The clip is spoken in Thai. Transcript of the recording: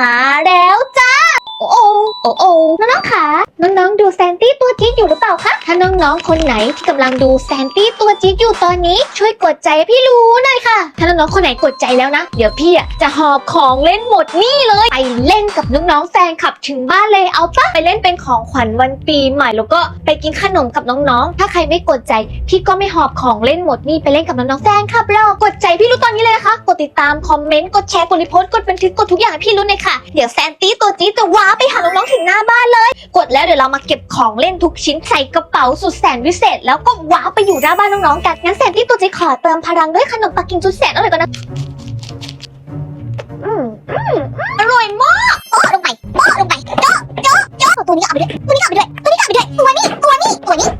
มาแล้วจ้า โอ้โอ้โอ้น้องๆค่ะน้องๆดูแซนตี้ตัวจี๊ดอยู่หรือเปล่าคะถ้าน้องๆคนไหนที่กำลังดูแซนตี้ตัวจี๊ดอยู่ตอนนี้ ช่วยกดใจให้พี่รู้หน่อยค่ะ ถ้าน้องๆคนไหนกดใจแล้วนะ เดี๋ยวพี่อะจะหอบของเล่นหมดนี่เลย ไปเล่นกับน้องๆแฟนคลับถึงบ้านเลยเอาปะไปเล่นเป็นของขวัญวันปีใหม่แล้วก็ไปกินขนมกับน้องๆ ถ้าใครไม่กดใจ พี่ก็ไม่หอบของเล่นหมดนี่ไปเล่นกับน้องๆแฟนคลับเรากดใจพี่รู้ตอนนี้เลย ติดตามคอมเมนต์กดแชร์กดรีโพสต์กดบันทึกกดทุกอย่างให้พี่รุ้นเลยค่ะ เดี๋ยวแซนตี้ตัวจี๊ดจะว้าไปหาน้องๆถึงหน้าบ้านเลย กดแล้วเดี๋ยวเรามาเก็บของเล่นทุกชิ้นใส่กระเป๋าสุดแสนวิเศษ แล้วก็ว้าไปอยู่หน้าบ้านน้องๆกันงั้นแซนตี้ตัวจี๊ดขอเติมพลังด้วยขนมปังกินจุดแสนอร่อยก่อนนะอร่อยมากโอ้ลงไปโอ้ลงไปเจ๊ะเจ๊ะโจ๊ะตัวนี้เอาไปด้วยตัวนี้เอาไปด้วยตัวนี้เอาไปด้วยตัวนี้ตัวนี้ตัวนี้